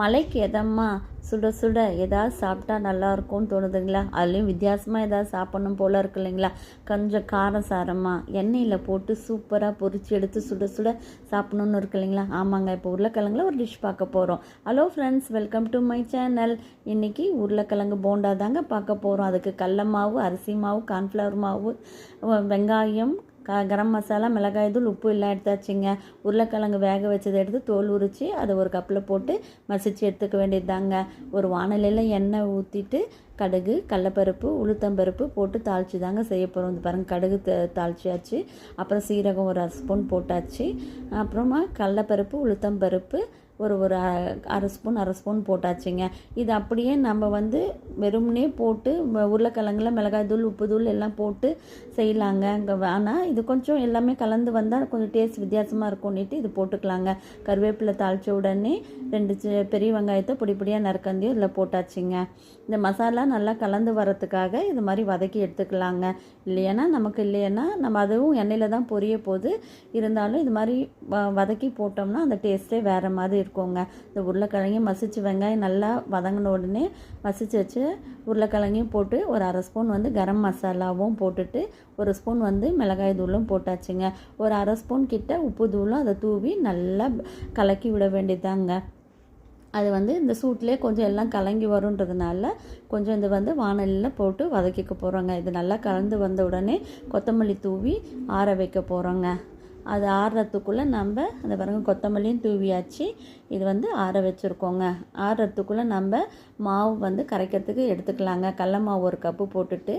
மலைக்கு எதம்மா? சுட சுட ஏதாவது சாப்பிட்டா நல்லா இருக்கும்னு தோணுதுங்களா? அதுலேயும் வித்தியாசமாக ஏதாவது சாப்பிடணும் போல் இருக்கு இல்லைங்களா? கொஞ்சம் காரம் சாரமாக எண்ணெயில் போட்டு சூப்பராக பொறிச்சு எடுத்து சுட சுட சாப்பிடணும்னு இருக்கு இல்லைங்களா? ஆமாங்க இப்போ உருளைக்கிழங்குல ஒரு டிஷ் பார்க்க போகிறோம் hello friends welcome to my channel இன்றைக்கி உருளைக்கிழங்கு போண்டா தாங்க பார்க்க போகிறோம் அதுக்கு கடல மாவு அரிசி மாவு கார்ன்ஃப்ளவர் மாவு வெங்காயம் க கரம் மசாலா மிளகாய் தூள் உப்பு எல்லாம் எடுத்தாச்சுங்க உருளைக்கிழங்கு வேக வச்சதை எடுத்து தோல் உரித்து அதை ஒரு கப்பில் போட்டு மசித்து எடுத்துக்க வேண்டியது தாங்க ஒரு வானலியில் எண்ணெய் ஊற்றிட்டு கடுகு கடலப்பருப்பு உளுத்தம்பருப்பு போட்டு தாளித்து தாங்க செய்ய போகிறோம் இந்த பாருங்கள் கடுகு த தாளிச்சாச்சு. அப்புறம் சீரகம் ஒரு அரை ஸ்பூன் போட்டாச்சு. அப்புறமா கடலப்பருப்பு உளுத்தம்பருப்பு ஒரு ஒரு அ- அரை ஸ்பூன் அரை ஸ்பூன் போட்டாச்சுங்க. இது அப்படியே நம்ம வந்து வெறும்னே போட்டு உருளைக்கிழங்குல மிளகாய் தூள் உப்பு தூள் எல்லாம் போட்டு செய்யலாங்க. இங்கே ஆனால் இது கொஞ்சம் எல்லாமே கலந்து வந்தால் கொஞ்சம் டேஸ்ட் வித்தியாசமாக இருக்கும்னுட்டு இது போட்டுக்கலாங்க. கருவேப்பிலை தாளித்த உடனே ரெண்டு பெரிய வெங்காயத்தை பொடி பொடியாக நறுக்கந்தியும் இதில் போட்டாச்சுங்க. இந்த மசாலா நல்லா கலந்து வரத்துக்காக இது மாதிரி வதக்கி எடுத்துக்கலாங்க. இல்லைன்னா நமக்கு இல்லைன்னா நம்ம அதுவும் எண்ணெயில் தான் பொரிய போகுது இருந்தாலும் இது மாதிரி வ- வதக்கி போட்டோம்னா அந்த டேஸ்ட்டே வேறு மாதிரி இருக்குங்க இந்த உருளைக்கிழங்கையும் மசிச்சு வெங்காயம் நல்லா வதங்கின உடனே மசிச்சு வச்சு உருளைக்கிழங்கையும் போட்டு ஒரு அரை ஸ்பூன் வந்து கரம் மசாலாவும் போட்டுட்டு ஒரு ஸ்பூன் வந்து மிளகாய் தூளும் போட்டாச்சுங்க. ஒரு அரை ஸ்பூன் கிட்ட உப்பு தூளும் அதை தூவி நல்லா கலக்கி விட வேண்டியதாங்க அது வந்து இந்த சூட்லேயே கொஞ்சம் எல்லாம் கலங்கி வருன்றதுனால கொஞ்சம் இது வந்து வானலியில் போட்டு வதக்கிக்க போகிறோங்க இது நல்லா கலந்து வந்த உடனே கொத்தமல்லி தூவி ஆற வைக்க போகிறோங்க அது ஆறுறதுக்குள்ளே நம்ம அந்த பாருங்க கொத்தமல்லியும் தூவியாச்சு. இது வந்து ஆற வச்சுருக்கோங்க. ஆறுறதுக்குள்ளே நம்ம மாவு வந்து கரைக்கிறதுக்கு எடுத்துக்கலாங்க. கடல மாவு ஒரு கப்பு போட்டுட்டு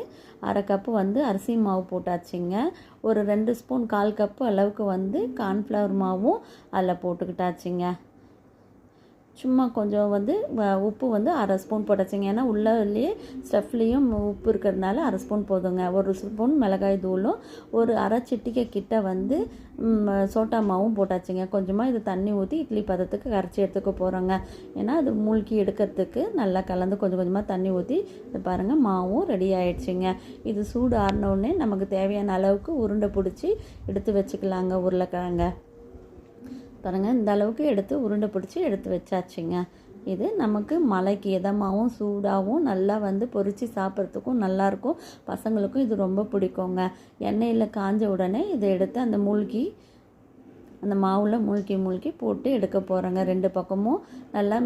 அரை கப்பு வந்து அரிசி மாவு போட்டாச்சுங்க. ஒரு ரெண்டு ஸ்பூன் கால் கப்பு அளவுக்கு வந்து கார்ன்ஃப்ளவர் மாவும் அதில் போட்டுக்கிட்டாச்சுங்க. சும்மா கொஞ்சம் வந்து வ- உப்பு வந்து அரை ஸ்பூன் போட்டாச்சுங்க. ஏன்னா உள்ளே ஸ்டஃப்லேயும் உப்பு இருக்கிறதுனால அரை ஸ்பூன் போதுங்க. ஒரு ஸ்பூன் மிளகாய் தூளும் ஒரு அரை சிட்டிகை கிட்ட வந்து சோட்டா மாவும் போட்டாச்சுங்க. கொஞ்சமாக இது தண்ணி ஊற்றி இட்லி பதத்துக்கு கரைச்சி எடுத்துக்க போகிறோங்க ஏன்னா அது மூழ்கி எடுக்கிறதுக்கு நல்லா கலந்து கொஞ்சம் கொஞ்சமாக தண்ணி ஊற்றி இது பாருங்கள் மாவும் ரெடி ஆயிடுச்சுங்க. இது சூடு ஆறினோடனே நமக்கு தேவையான அளவுக்கு உருண்டை பிடிச்சி எடுத்து வச்சுக்கலாங்க உருளைக்கிழங்க. பாருங்கள் இந்த அளவுக்கு எடுத்து உருண்டை பிடிச்சி எடுத்து வச்சாச்சுங்க. இது நமக்கு மலைக்கு இதமாகவும் சூடாகவும் நல்லா வந்து பொறிச்சு சாப்பிட்றதுக்கும் நல்லாயிருக்கும் பசங்களுக்கும் இது ரொம்ப பிடிக்குங்க. எண்ணெயில் காஞ்ச உடனே இதை எடுத்து அந்த மூழ்கி அந்த மாவில் மூழ்கி மூழ்கி போட்டு எடுக்க போகிறோங்க ரெண்டு பக்கமும் நல்லா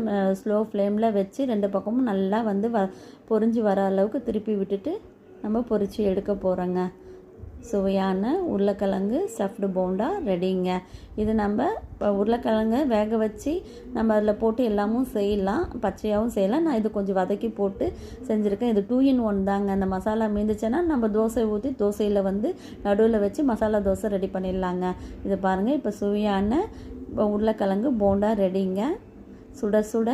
ஸ்லோ ஃப்ளேமில் வச்சு ரெண்டு பக்கமும் நல்லா வந்து வ பொறிஞ்சு வர அளவுக்கு திருப்பி விட்டுட்டு நம்ம பொரித்து எடுக்க போகிறோங்க சுவையான உருளைக்கிழங்கு ஸ்டஃப்டு போண்டா ரெடிங்க இது நம்ம இப்போ உருளைக்கிழங்க வேக வச்சு நம்ம அதில் போட்டு எல்லாமும் செய்யலாம். பச்சையாகவும் செய்யலாம். நான் இது கொஞ்சம் வதக்கி போட்டு செஞ்சுருக்கேன். இது டூ இன் ஒன் தாங்க. அந்த மசாலா மீந்துச்சுன்னா நம்ம தோசை ஊற்றி தோசையில் வந்து நடுவில் வச்சு மசாலா தோசை ரெடி பண்ணிடலாங்க. இது பாருங்கள் இப்போ சுவையான உருளைக்கிழங்கு போண்டா ரெடிங்க சுட சுட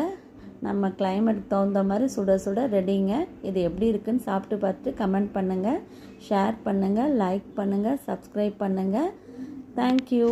நம்ம கிளைமேட் தகுந்த மாதிரி சுட சுட ரெடிங்க இது எப்படி இருக்குன்னு சாப்பிட்டு பார்த்து கமெண்ட் பண்ணுங்கள் ஷேர் பண்ணுங்கள் லைக் பண்ணுங்கள் சப்ஸ்கிரைப் பண்ணுங்கள் தேங்க்யூ